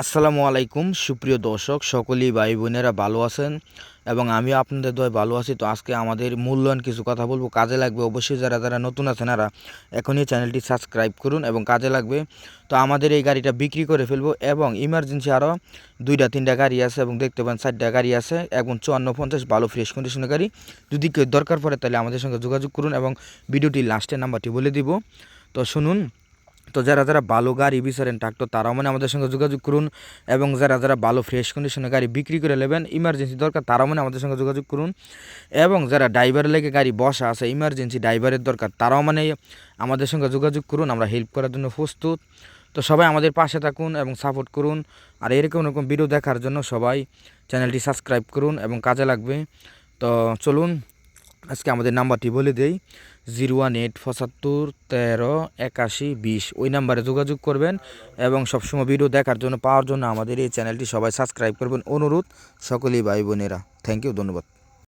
আসসালামু আলাইকুম, সুপ্রিয় দর্শক, সকলেই ভাই বোনেরা ভালো আছেন এবং আমিও আপনাদের দয় ভালো আছি। তো আজকে আমাদের মূল্যায়ন কিছু কথা বলব। কাজে লাগবে অবশ্যই যারা যারা নতুন আছেন এরা এখনই চ্যানেলটি সাবস্ক্রাইব করুন এবং কাজে লাগবে। তো আমাদের এই গাড়িটা বিক্রি করে ফেলব এবং ইমার্জেন্সি আরও দুইটা, তিনটা গাড়ি আছে এবং দেখতে পান চারটা গাড়ি আছে এবং চুয়ান্ন, পঞ্চাশ ভালো ফ্রেশ কন্ডিশনের গাড়ি। যদি কেউ দরকার পড়ে তাহলে আমাদের সঙ্গে যোগাযোগ করুন এবং ভিডিওটির লাস্টের নাম্বারটি বলে দিব। তো শুনুন। তো যারা যারা ভালো গাড়ি বিচারেন ট্রাক্টর তারাও মানে আমাদের সঙ্গে যোগাযোগ করুন এবং যারা যারা ভালো ফ্রেশ কন্ডিশনে গাড়ি বিক্রি করে নেবেন ইমার্জেন্সি দরকার, তারাও মানে আমাদের সঙ্গে যোগাযোগ করুন। এবং যারা ড্রাইভার লেগে গাড়ি বসা আছে ইমার্জেন্সি ড্রাইভারের দরকার, তারাও মানে আমাদের সঙ্গে যোগাযোগ করুন, আমরা হেল্প করার জন্য প্রস্তুত। তো সবাই আমাদের পাশে থাকুন এবং সাপোর্ট করুন। আর এরকম এরকম ভিডিও দেখার জন্য সবাই চ্যানেলটি সাবস্ক্রাইব করুন এবং কাজে লাগবে। তো চলুন আজকে আমাদের নাম্বারটি বলে দেই, জিরো ওয়ান এইট পঁচাত্তর তেরো একাশি বিশ। ওই নাম্বারে যোগাযোগ করবেন এবং সবসময় ভিডিও দেখার জন্য, পাওয়ার জন্য আমাদের এই চ্যানেলটি সবাই সাবস্ক্রাইব করবেন। অনুরোধ, সকলেই ভাই বোনেরা থ্যাংক ইউ ধন্যবাদ।